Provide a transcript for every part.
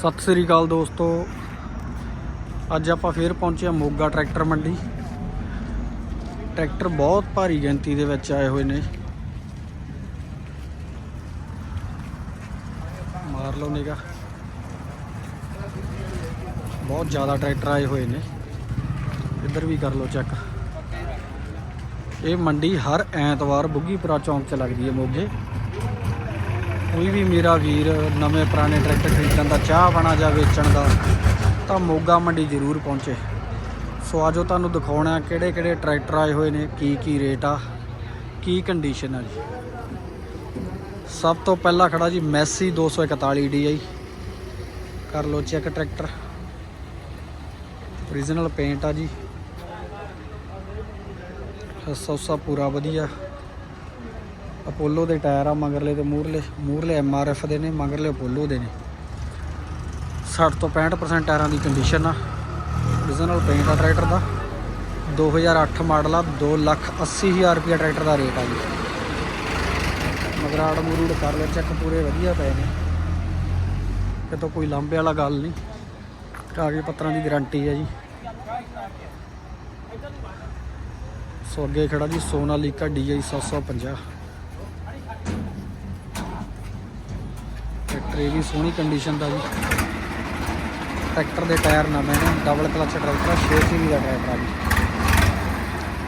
ਸਤਿ ਸ੍ਰੀ ਅਕਾਲ ਦੋਸਤੋ। ਅੱਜ ਆਪਾਂ ਫੇਰ ਪਹੁੰਚੇ ਹਾਂ ਮੋਗਾ ਟਰੈਕਟਰ ਮੰਡੀ। ਟਰੈਕਟਰ ਬਹੁਤ ਭਾਰੀ ਗਿਣਤੀ ਦੇ ਵਿੱਚ ਆਏ ਹੋਏ ਨੇ। ਮਾਰ ਲਓ ਨਿਗਾ ਬਹੁਤ ਜ਼ਿਆਦਾ ਟਰੈਕਟਰ ਆਏ ਹੋਏ ਨੇ। ਇੱਧਰ ਵੀ ਕਰ ਲਓ ਚੈੱਕ। ਇਹ ਮੰਡੀ ਹਰ ਐਤਵਾਰ ਬੁੱਗੀਪੁਰਾ ਚੌਂਕ 'ਚ ਲੱਗਦੀ ਹੈ ਮੋਗੇ। ਕੋਈ ਵੀ ਮੇਰਾ ਵੀਰ ਨਵੇਂ ਪੁਰਾਣੇ ਟਰੈਕਟਰ ਖਰੀਦਣ ਦਾ ਚਾਹ ਬਣਾ ਜਾਂ ਵੇਚਣ ਦਾ, ਤਾਂ ਮੋਗਾ ਮੰਡੀ ਜ਼ਰੂਰ ਪਹੁੰਚੇ। ਸੋ ਆਜੋ ਤੁਹਾਨੂੰ ਦਿਖਾਉਣਾ ਕਿਹੜੇ ਕਿਹੜੇ ਟਰੈਕਟਰ ਆਏ ਹੋਏ ਨੇ, ਕੀ ਕੀ ਰੇਟ ਆ, ਕੀ ਕੰਡੀਸ਼ਨ ਆ ਜੀ। ਸਭ ਤੋਂ ਪਹਿਲਾਂ ਖੜਾ ਜੀ ਮੈਸੀ 241 DI ਕਰ ਲਓ ਚੈੱਕ ਟਰੈਕਟਰ। ਓਰੀਜਨਲ ਪੇਂਟ ਆ ਜੀ। ਸੌਸਾ ਪੂਰਾ ਵਧੀਆ। ਅਪੋਲੋ ਦੇ ਟਾਇਰ ਆ, ਮਗਰਲੇ ਤੇ ਮੂਰਲੇ ਮੂਰਲੇ ਐਮਆਰਐਫ ਦੇ ਨੇ, ਮਗਰਲੇ ਅਪੋਲੋ ਦੇ ਨੇ। 60 ਤੋਂ 65% ਟਾਇਰਾਂ ਦੀ ਕੰਡੀਸ਼ਨ ਆ। ਓਰੀਜਨਲ ਪੇਂਟ ਆ ਟਰੈਕਟਰ ਦਾ। 2008 ਮਾਡਲ ਆ 280000 ਰੁਪਏ ਟਰੈਕਟਰ ਦਾ ਰੇਟ ਆ ਜੀ। ਮਗਰਾੜ ਮੂਰੂੜ ਕਰ ਲਓ ਚੈੱਕ ਪੂਰੇ ਵਧੀਆ ਪਏ ਨੇ। ਇਹ ਤਾਂ ਕੋਈ ਲਾਂਬੇ ਵਾਲਾ ਗੱਲ ਨਹੀਂ। ਕਾਗਜ਼ ਪੱਤਰਾਂ ਦੀ ਗਾਰੰਟੀ ਹੈ ਜੀ। ਸੋ ਅੱਗੇ ਖੜਾ ਜੀ ਸੋਨਾਲੀਕਾ DI 750 ਇਹ ਵੀ ਸੋਹਣੀ ਕੰਡੀਸ਼ਨ ਦਾ ਜੀ। ਟਰੈਕਟਰ ਦੇ ਟਾਇਰ ਨਵੇਂ ਨੇ ਡਬਲ ਕਲਚ ਟਰੈਕਟਰ 6 ਸੀਰੀ ਦਾ ਟਰੈਕਟਰ ਆ ਜੀ।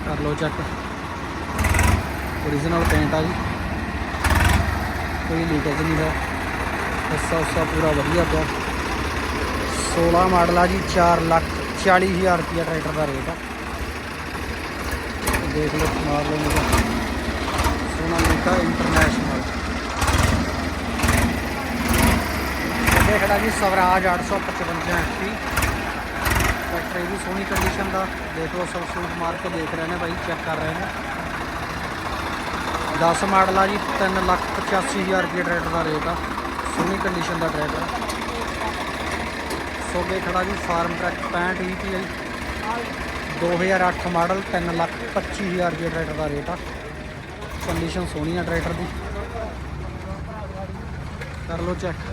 ਕਰ ਲਓ ਚੈੱਕ ਓਰੀਜਨਲ ਪੇਂਟ ਆ ਜੀ। ਕੋਈ ਲੀਕੇਜ ਨਹੀਂ ਹੈ ਹਿੱਸਾ ਉਸਾ ਪੂਰਾ ਵਧੀਆ ਪਿਆ। 16 ਮਾਡਲ ਆ ਜੀ 4 ਲੱਖ 40000 ਰੁਪਏ ਟਰੈਕਟਰ ਦਾ ਰੇਟ ਆ। ਦੇਖ ਲਓ ਮਾਰ ਲਓ ਮੇਰਾ ਸੋਨਾ ਲਿਖਾ ਇੰਟਰ ਅੱਗੇ ਖੜਾ ਜੀ, ਸਵਰਾਜ 855 ਐਫਪੀ ਟਰੈਕਟਰ ਇਹ ਵੀ ਸੋਹਣੀ ਕੰਡੀਸ਼ਨ ਦਾ ਦੇਖ ਲਓ, ਸਭ ਸੂਟ ਮਾਰ ਕੇ ਦੇਖ ਰਹੇ ਨੇ ਬਾਈ ਚੈੱਕ ਕਰ ਰਹੇ ਨੇ। 10 ਮਾਡਲ ਆ ਜੀ 3 ਲੱਖ 85000 ਰੁਪਏ ਟਰੈਕਟਰ ਦਾ ਰੇਟ ਆ। ਸੋਹਣੀ ਕੰਡੀਸ਼ਨ ਦਾ ਟਰੈਕਟਰ ਸੋਗੇ ਖੜਾ ਜੀ, Farmtrac 65 EPI 2008 model 3 lakh 25000 ਰੁਪਏ ਟਰੈਕਟਰ ਦਾ ਰੇਟ ਆ। ਕੰਡੀਸ਼ਨ ਸੋਹਣੀ ਆ ਟਰੈਕਟਰ ਦੀ। ਕਰ ਲਓ ਚੈੱਕ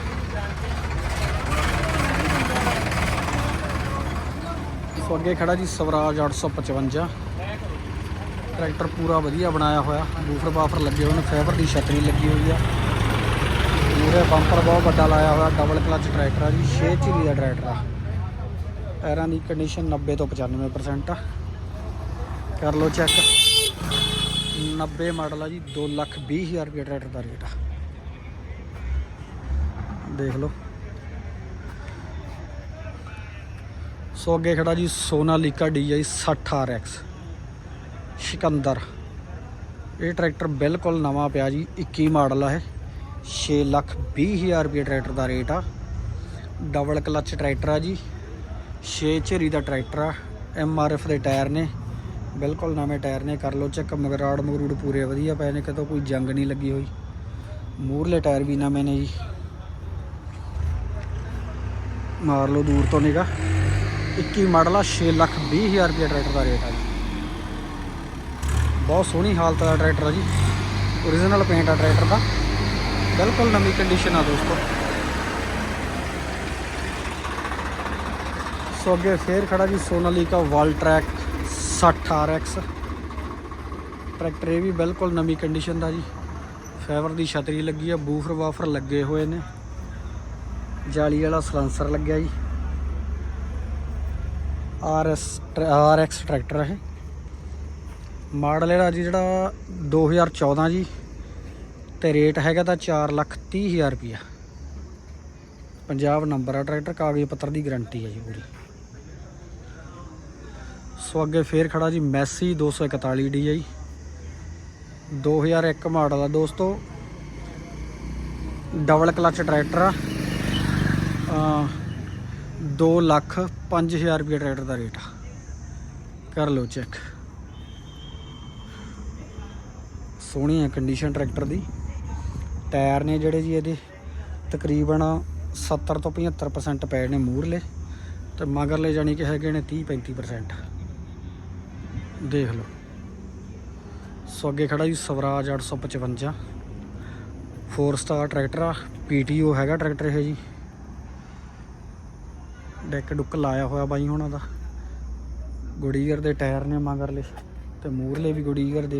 ਸੋ ਅੱਗੇ ਖੜਾ ਜੀ ਸਵਰਾਜ 855 ਟਰੈਕਟਰ ਪੂਰਾ ਵਧੀਆ ਬਣਾਇਆ ਹੋਇਆ। ਬੂਫਰ ਬਾਫਰ ਲੱਗੇ ਹੋਏ ਨੇ, ਫਾਈਬਰ ਦੀ ਛਤਰੀ ਲੱਗੀ ਹੋਈ ਆ। ਪੂਰੇ ਬੰਪਰ ਬਹੁਤ ਵੱਡਾ ਲਾਇਆ ਹੋਇਆ ਡਬਲ ਕਲਚ ਟਰੈਕਟਰ ਆ ਜੀ 6 ਝਿਲੀ ਦਾ ਟਰੈਕਟਰ ਆ। ਟਾਇਰਾਂ ਦੀ ਕੰਡੀਸ਼ਨ 90 ਤੋਂ 95% ਆ। ਕਰ ਲਓ ਚੈੱਕ 90 ਮਾਡਲ ਆ ਜੀ 2 ਲੱਖ 20 ਹਜ਼ਾਰ ਰੁਪਏ ਟਰੈਕਟਰ ਦਾ ਰੇਟ ਆ। ਦੇਖ ਲਓ। ਸੋ ਅੱਗੇ ਖੜਾ ਜੀ ਸੋਨਾਲੀਕਾ DI 60 RX ਸਿਕੰਦਰ। ਇਹ ਟਰੈਕਟਰ ਬਿਲਕੁਲ ਨਵਾਂ ਪਿਆ ਜੀ 21 ਮਾਡਲ ਆ ਇਹ। 6 ਲੱਖ 20 ਹਜ਼ਾਰ ਰੁਪਏ ਟਰੈਕਟਰ ਦਾ ਰੇਟ ਆ। ਡਬਲ ਕਲਚ ਟਰੈਕਟਰ ਆ ਜੀ। 6 ਝੇਰੀ ਦਾ ਟਰੈਕਟਰ ਆ। ਐਮਆਰਐਫ ਦੇ ਟਾਇਰ ਨੇ। ਬਿਲਕੁਲ ਨਵੇਂ ਟਾਇਰ ਨੇ, ਕਰ ਲਓ ਚੈੱਕ। ਮਗਰਾੜ ਮਗਰੂੜ ਪੂਰੇ ਵਧੀਆ ਪਏ ਨੇ, ਕਿਤੋਂ ਕੋਈ ਜੰਗ ਨਹੀਂ ਲੱਗੀ ਹੋਈ। ਮੂਰਲੇ ਟਾਇਰ ਵੀ ਨਵੇਂ ਨੇ ਜੀ। ਮਾਰ ਲਓ ਦੂਰ ਤੋਂ ਨਿਗਾ 21 ਮਾਡਲ ਆ 6 ਲੱਖ 20 ਹਜ਼ਾਰ ਰੁਪਏ ਟਰੈਕਟਰ ਦਾ ਰੇਟ ਆ ਜੀ। ਬਹੁਤ ਸੋਹਣੀ ਹਾਲਤ ਦਾ ਟਰੈਕਟਰ ਆ ਜੀ। ਓਰੀਜਨਲ ਪੇਂਟ ਆ ਟਰੈਕਟਰ ਦਾ। ਬਿਲਕੁਲ ਨਵੀਂ ਕੰਡੀਸ਼ਨ ਆ ਦੋਸਤੋ। ਸੋ ਅੱਗੇ ਫੇਰ ਖੜਾ ਜੀ Sonalika Worldtrac 60 RX tractor ਇਹ ਵੀ ਬਿਲਕੁਲ ਨਵੀਂ ਕੰਡੀਸ਼ਨ ਦਾ ਜੀ। ਫਾਈਬਰ ਦੀ ਛਤਰੀ ਲੱਗੀ ਆ, ਬੂਫਰ ਵਾਫਰ ਲੱਗੇ ਹੋਏ ਨੇ। ਜਾਲੀ ਵਾਲਾ ਸਲੈਂਸਰ ਲੱਗਿਆ ਜੀ। RS RX ਟਰੈਕਟਰ ਹੈ ਮਾਡਲ ਇਹਦਾ ਜੀ ਜਿਹੜਾ 2014 ਜੀ। ਤੇ ਰੇਟ ਹੈਗਾ ਤਾਂ 4 ਲੱਖ 30 ਹਜ਼ਾਰ ਰੁਪਿਆ ਪੰਜਾਬ ਨੰਬਰ ਆ ਟਰੈਕਟਰ, ਕਾਗਜ਼ ਪੱਤਰ ਦੀ ਗਾਰੰਟੀ ਹੈ ਜੀ ਪੂਰੀ। ਸੋ ਅੱਗੇ ਫੇਰ ਖੜਾ ਜੀ ਮੈਸੀ 241 DI 2001 ਮਾਡਲ ਆ ਦੋਸਤੋ। ਡਬਲ ਕਲਚ ਟਰੈਕਟਰ ਆ। 2 ਲੱਖ 5000 ਰੁਪਏ ਟਰੈਕਟਰ ਦਾ ਰੇਟ ਆ। ਕਰ ਲਓ ਚੈੱਕ। ਸੋਹਣੀ ਹੈ ਕੰਡੀਸ਼ਨ ਟਰੈਕਟਰ ਦੀ। ਟਾਇਰ ਨੇ ਜਿਹੜੇ ਜੀ ਇਹਦੇ ਤਕਰੀਬਨ 70 ਤੋਂ 75% ਪਏ ਨੇ ਮੂਰਲੇ ਤੇ ਮਗਰਲੇ ਜਾਨੀ ਕਿ ਹੈਗੇ ਨੇ 30 35% ਦੇਖ ਲਓ। ਸੋ ਅੱਗੇ ਖੜਾ ਜੀ ਸਵਰਾਜ 855 4 ਸਟਾਰ ਟਰੈਕਟਰ ਆ। ਪੀਟੀਓ ਹੈਗਾ ਟਰੈਕਟਰ ਇਹ ਜੀ। ਡੈਕ ਡੁੱਕ ਲਾਇਆ ਹੋਇਆ ਬਾਈ ਹੁਣਾਂ ਦਾ। ਗੁੜੀਗਰ ਦੇ ਟਾਇਰ ਨੇ ਮਗਰਲੇ ਤੇ ਮੂਰਲੇ ਵੀ ਗੁੜੀਗਰ ਦੇ